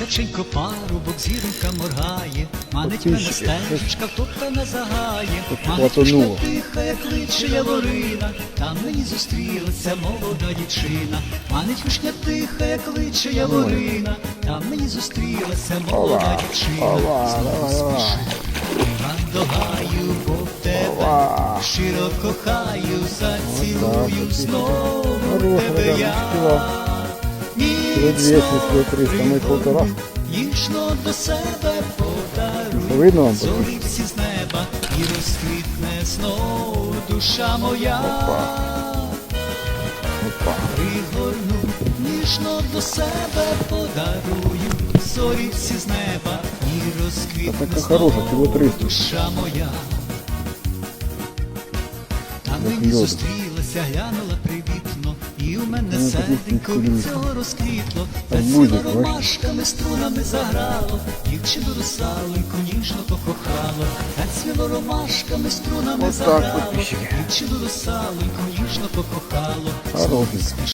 Місяченько парубок, зіронька моргає, манить мене стежечка, загає, Тут манить хватануло. вишня тиха, як кличе яворина, там мені зустрілася молода дівчина, манить вишня тиха, як кличе яворина, там мені зустрілася молода дівчина, знову спішу. Рандогаю, бо тебе щиро кохаю, зацілую знову тебе я. Кіло 200, кіло 300, ми полтора. Ніжно до себе подаруй, Видно вам? всі з неба і розквітне знов душа моя. Опа. Пригорну, ніжно до себе подарую, зорі з неба і розквітне знов 300. душа моя. Там мені зустрілася, глянула привітно, і у мене серденько від цього розквітло, та ціло ромашками, струнами заграло, дівчину русалоньку ніжно покохало, та ціло ромашками, струнами заграло, дівчину русалоньку ніжно покохало.